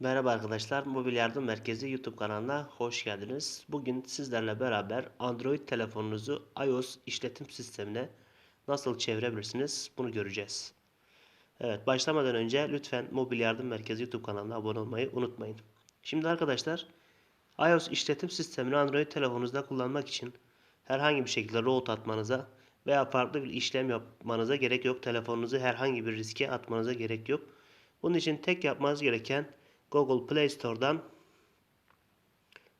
Merhaba arkadaşlar, Mobil Yardım Merkezi YouTube kanalına hoş geldiniz. Bugün sizlerle beraber Android telefonunuzu iOS işletim sistemine nasıl çevirebilirsiniz bunu göreceğiz. Evet, başlamadan önce lütfen Mobil Yardım Merkezi YouTube kanalına abone olmayı unutmayın. Şimdi arkadaşlar, iOS işletim sistemini Android telefonunuzda kullanmak için herhangi bir şekilde root atmanıza veya farklı bir işlem yapmanıza gerek yok. Telefonunuzu herhangi bir riske atmanıza gerek yok. Bunun için tek yapmanız gereken Google Play Store'dan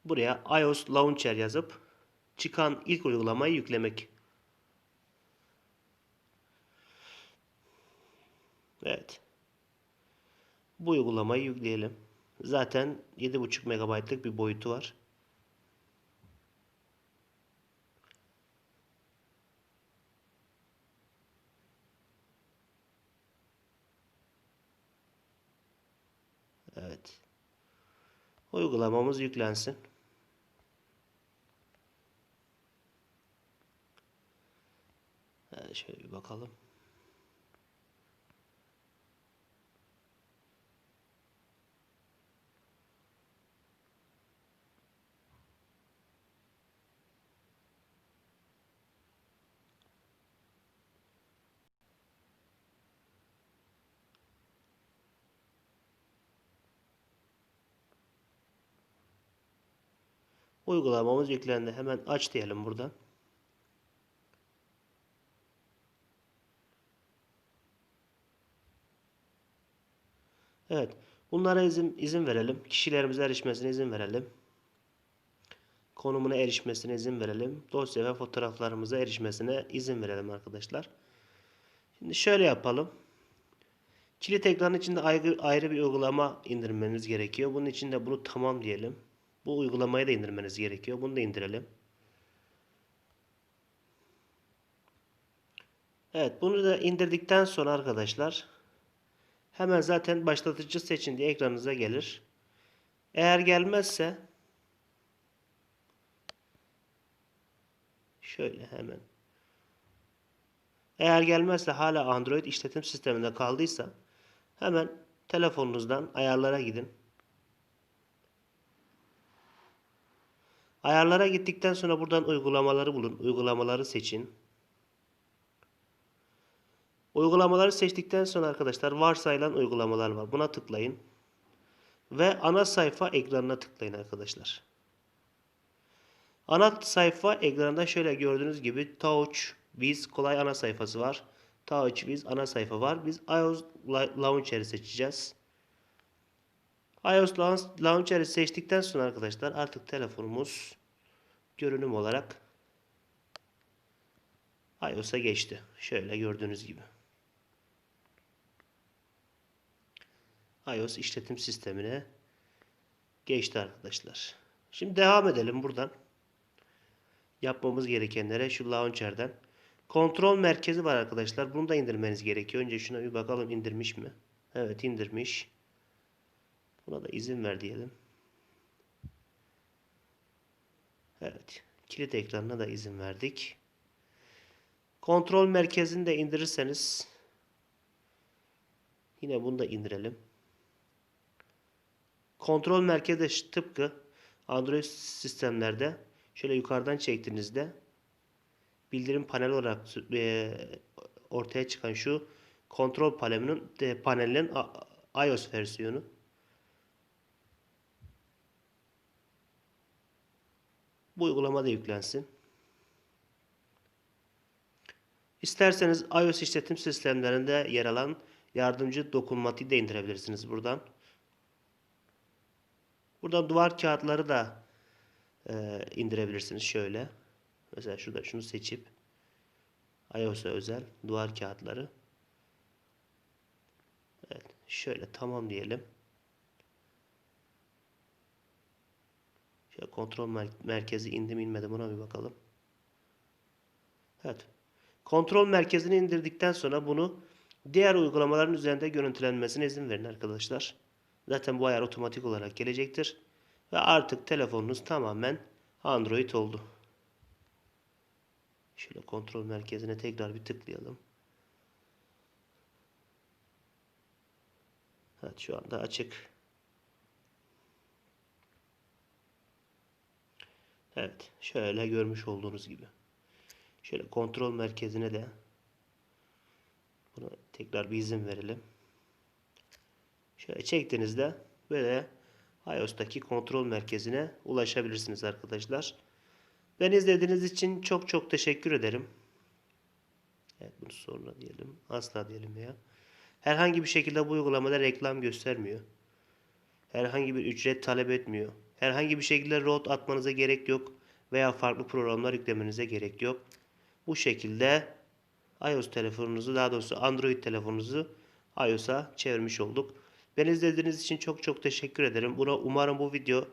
buraya iOS Launcher yazıp çıkan ilk uygulamayı yüklemek. Evet. Bu uygulamayı yükleyelim. Zaten 7.5 MB'lık bir boyutu var. Evet. Uygulamamız yüklensin. Evet, şöyle bir bakalım. Uygulamamız yüklendi. Hemen aç diyelim buradan. Evet. Bunlara izin, izin verelim. Kişilerimize erişmesine izin verelim. Konumuna erişmesine izin verelim. Dosya ve fotoğraflarımıza erişmesine izin verelim arkadaşlar. Şimdi şöyle yapalım. Kilit ekranı içinde ayrı, ayrı bir uygulama indirmeniz gerekiyor. Bunun için de bunu tamam diyelim. Bu uygulamayı da indirmeniz gerekiyor. Bunu da indirelim. Evet bunu da indirdikten sonra arkadaşlar hemen zaten başlatıcı seçin diye ekranınıza gelir. Eğer gelmezse şöyle hemen eğer gelmezse hala Android işletim sisteminde kaldıysa hemen telefonunuzdan ayarlara gidin. Ayarlara gittikten sonra buradan uygulamaları bulun. Uygulamaları seçin. Uygulamaları seçtikten sonra arkadaşlar varsayılan uygulamalar var. Buna tıklayın. Ve ana sayfa ekranına tıklayın arkadaşlar. Ana sayfa ekranında şöyle gördüğünüz gibi Touch Biz kolay ana sayfası var. Touch Biz ana sayfa var. Biz iOS Launcher'ı seçeceğiz. iOS Launcher'ı seçtikten sonra arkadaşlar artık telefonumuz görünüm olarak iOS'a geçti. Şöyle gördüğünüz gibi. iOS işletim sistemine geçti arkadaşlar. Şimdi devam edelim buradan. Yapmamız gerekenlere şu launcher'den. Kontrol merkezi var arkadaşlar. Bunu da indirmeniz gerekiyor. Önce şuna bir bakalım indirmiş mi? Evet indirmiş. Buna da izin ver diyelim. Evet. Kilit ekranına da izin verdik. Kontrol merkezini de indirirseniz yine bunu da indirelim. Kontrol merkezi tıpkı Android sistemlerde şöyle yukarıdan çektiğinizde bildirim paneli olarak e, ortaya çıkan şu kontrol panelinin panelinin iOS versiyonu. Bu uygulama da yüklensin. İsterseniz iOS işletim sistemlerinde yer alan yardımcı dokunmatiği de indirebilirsiniz buradan. Buradan duvar kağıtları da e, indirebilirsiniz şöyle. Mesela şurada şunu seçip iOS'a özel duvar kağıtları. Evet, şöyle tamam diyelim. Kontrol merkezi indi mi inmedi buna bir bakalım. Evet. Kontrol merkezini indirdikten sonra bunu diğer uygulamaların üzerinde görüntülenmesine izin verin arkadaşlar. Zaten bu ayar otomatik olarak gelecektir. Ve artık telefonunuz tamamen Android oldu. Şöyle kontrol merkezine tekrar bir tıklayalım. Evet şu anda açık. Evet. Şöyle görmüş olduğunuz gibi. Şöyle kontrol merkezine de buna tekrar bir izin verelim. Şöyle çektiğinizde böyle iOS'taki kontrol merkezine ulaşabilirsiniz arkadaşlar. Beni izlediğiniz için çok çok teşekkür ederim. Evet bunu sonra diyelim. Asla diyelim ya. Herhangi bir şekilde bu uygulamada reklam göstermiyor. Herhangi bir ücret talep etmiyor. Herhangi bir şekilde road atmanıza gerek yok veya farklı programlar yüklemenize gerek yok. Bu şekilde iOS telefonunuzu daha doğrusu Android telefonunuzu iOS'a çevirmiş olduk. Beni izlediğiniz için çok çok teşekkür ederim. Buna umarım bu video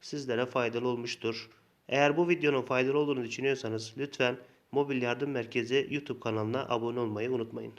sizlere faydalı olmuştur. Eğer bu videonun faydalı olduğunu düşünüyorsanız lütfen Mobil Yardım Merkezi YouTube kanalına abone olmayı unutmayın.